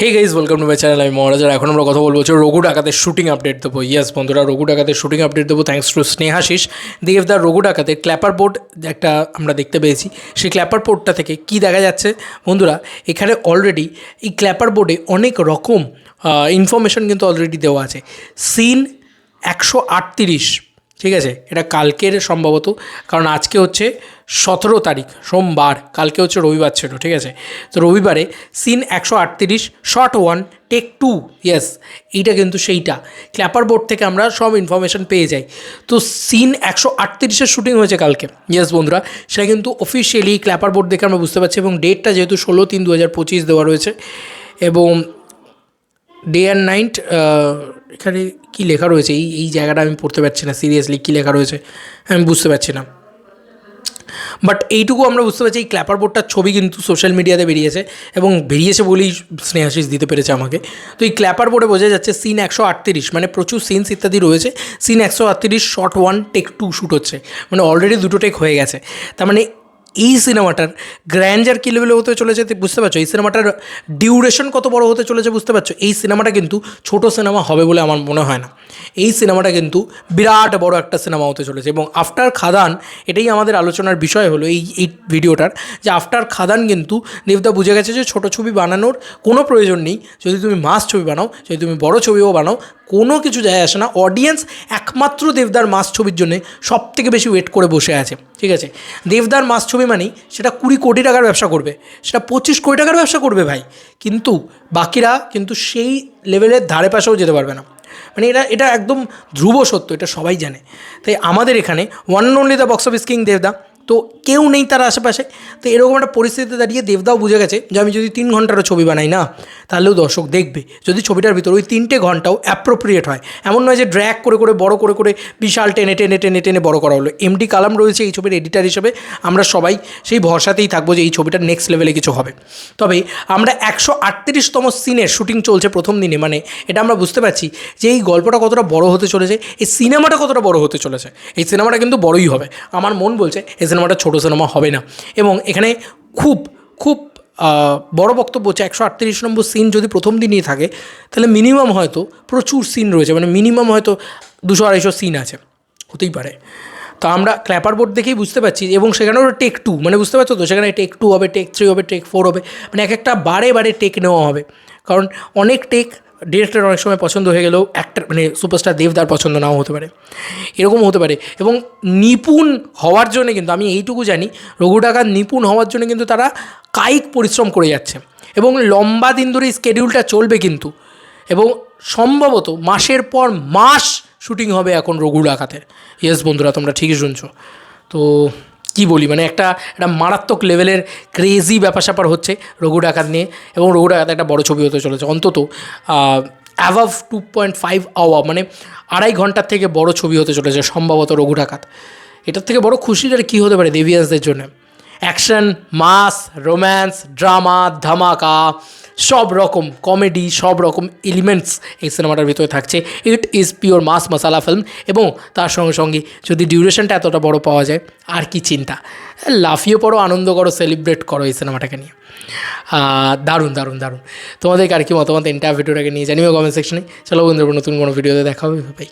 Hey guys welcome to my channel আমি মহারাজার এখন আমরা কথা বলব রঘু ডাকাতের শুটিং আপডেট দেবো। ইয়াস বন্ধুরা, রঘু ডাকাতের শুটিং আপডেট দেবো। থ্যাংকস টু স্নেহাশিস দেবদার রঘু ডাকাতের ক্ল্যাপার বোর্ড একটা আমরা দেখতে পেয়েছি। সেই ক্ল্যাপার বোর্ডটা থেকে কি দেখা যাচ্ছে? বন্ধুরা, এখানে অলরেডি এই ক্ল্যাপার বোর্ডে অনেক রকম ইনফরমেশন কিন্তু অলরেডি দেওয়া আছে। সিন একশো আটত্রিশ। ঠিক আছে? এটা কালকের সম্ভবত, কারণ আজকে হচ্ছে সতেরো তারিখ, সোমবার। কালকে হচ্ছে রবিবার ছিল, ঠিক আছে? তো রবিবারে সিন একশো আটত্রিশ, shot one, take two, yes, এইটা কিন্তু সেইটা। ক্ল্যাপার বোর্ড থেকে আমরা সব ইনফরমেশন পেয়ে যাই। তো সিন একশো আটত্রিশের শ্যুটিং হয়েছে কালকে। ইয়েস, বন্ধুরা, সেটা কিন্তু অফিসিয়ালি ক্ল্যাপার বোর্ড দেখে আমরা বুঝতে পারছি এবং ডেটটা যেহেতু ষোলো তিন দু হাজার পঁচিশ দেওয়া রয়েছে এবং ডে অ্যান্ড নাইট এখানে কী লেখা রয়েছে? এই এই জায়গাটা আমি পড়তে পারছি না সিরিয়াসলি কী লেখা রয়েছে? আমি বুঝতে পারছি না। বাট এইটুকু আমরা বুঝতে পারছি, এই ক্ল্যাপার বোর্ডটার ছবি কিন্তু সোশ্যাল মিডিয়াতে বেরিয়েছে এবং বেরিয়েছে বলেই স্নেহাশিস দিতে পেরেছে আমাকে। তো এই ক্ল্যাপার বোর্ডে বোঝা যাচ্ছে সিন একশো আটত্রিশ মানে প্রচুর সিনস ইত্যাদি রয়েছে। সিন একশো আটত্রিশ shot one take two shoot হচ্ছে। মানে অলরেডি দুটো টেক হয়ে গেছে। তার মানে এই সিনেমাটার গ্র্যান্ডার কী লেভেলে হতে চলেছে বুঝতে পারছ? এই সিনেমাটার ডিউরেশন কত বড় হতে চলেছে বুঝতে পারছ? এই সিনেমাটা কিন্তু ছোট সিনেমা হবে বলে আমার মনে হয় না। এই সিনেমাটা কিন্তু বিরাট বড় একটা সিনেমা হতে চলেছে এবং আফটার খাদান, এটাই আমাদের আলোচনার বিষয় হলো এই এই ভিডিওটার, যে আফটার খাদান কিন্তু দেবদা বুঝে গেছে যে ছোট ছবি বানানোর কোনো প্রয়োজন নেই। যদি তুমি মাস ছবি বানাও, যদি তুমি বড় ছবিও বানাও, কোনো কিছু যায় আসে না। অডিয়েন্স একমাত্র দেবদার মাস ছবির জন্য সব থেকে বেশি ওয়েট করে বসে আছে। ঠিক আছে? দেবদার মাস ছবি মানেই সেটা কুড়ি কোটি টাকার ব্যবসা করবে, সেটা পঁচিশ কোটি টাকার ব্যবসা করবে ভাই। কিন্তু বাকিরা কিন্তু সেই লেভেলের ধারে পাশেও যেতে পারবে না। মানে এটা এটা একদম ধ্রুব সত্য, এটা সবাই জানে। তাই আমাদের এখানে one only the box office king দেবদা তো কেউ নেই তার আশেপাশে। তো এরকম একটা পরিস্থিতিতে দাঁড়িয়ে দেবদাও বুঝে গেছে যে আমি যদি তিন ঘন্টারও ছবি বানাই না, তাহলেও দর্শক দেখবে। যদি ছবিটার ভিতরে ওই তিনটে ঘন্টাও অ্যাপ্রোপ্রিয়েট হয়। এমন নয় যে ড্র্যাক করে করে, বড় করে করে বিশাল টেনে টেনে টেনে টেনে বড় করা হলো। এমডি কালাম রয়েছে এই ছবির এডিটার হিসেবে। আমরা সবাই সেই ভরসাতেই থাকব যে এই ছবিটার নেক্সট লেভেলে কিছু হবে। তবে আমরা একশো আটত্রিশতম সিনের শুটিং চলছে প্রথম দিনে। মানে এটা আমরা বুঝতে পারছি যে এই গল্পটা কতটা বড় হতে চলেছে, এই সিনেমাটা কতটা বড় হতে চলেছে। এই সিনেমাটা কিন্তু বড়ই হবে। আমার মন বলছে, এই সিনেমাটা, ছোটো সিনেমা হবে না। এবং এখানে খুব খুব বড় বক্তব্য হচ্ছে একশো আটত্রিশ নম্বর সিন যদি প্রথম দিনই থাকে, তাহলে মিনিমাম হয়তো প্রচুর সিন রয়েছে মানে মিনিমাম হয়তো দুশো আড়াইশো সিন আছে, হতেই পারে। তো আমরা ক্ল্যাপার বোর্ড দেখেই বুঝতে পারছি, এবং সেখানেও টেক টু মানে বুঝতে পারছ তো? সেখানে টেক টু হবে, টেক থ্রি হবে, টেক ফোর হবে মানে এক একটা বারে বারে টেক নেওয়া হবে। কারণ অনেক টেক ডিরেক্টর অনেক সময় পছন্দ হয়ে গেলেও অ্যাক্টার মানে সুপারস্টার দেবদার পছন্দ নাও হতে পারে। এরকম হতে পারে এবং নিপুণ হওয়ার জন্য কিন্তু আমি এইটুকু জানি রঘু নিপুণ হওয়ার জন্য কিন্তু তারা কায়িক পরিশ্রম করে যাচ্ছে এবং লম্বা দিন ধরে স্কেডিউলটা চলবে কিন্তু এবং সম্ভবত মাসের পর মাস শুটিং হবে এখন রঘু ডাকাতের ইয়েস বন্ধুরা, তোমরা ঠিকই শুনছো। তো কি বলি মানে একটা একটা মারাত্মক লেভেলের ক্রেজি ব্যাপার স্যাপার হচ্ছে রঘু ডাকাত নিয়ে এবং রঘু ডাকাত একটা বড় ছবি হতে চলেছে। অন্তত above two point five hour মানে আড়াই ঘণ্টার থেকে বড় ছবি হতে চলেছে সম্ভবত রঘু ডাকাত। এটার থেকে বড় খুশির আর কী হতে পারে দেবিয়াসদের জন্য? অ্যাকশন মাস রোম্যান্স ড্রামা ধামাকা সব রকম কমেডি, সব রকম এলিমেন্টস এই সিনেমাটার ভিতরে থাকছে। It is pure mass masala film এবং তার সঙ্গে সঙ্গে যদি ডিউরেশনটা এতটা বড় পাওয়া যায়, আর কি চিন্তা? লাফিয়ে পড়ো, আনন্দ করো সেলিব্রেট করো এই সিনেমাটাকে নিয়ে। দারুণ দারুণ দারুণ। তোমাদেরকে আর কি মতামত এন্টার ভিডিওটাকে নিয়ে জানিও কমেন্ট সেকশনে চলো বন্ধুরা, নতুন কোনো ভিডিওতে দেখা হবে ভাই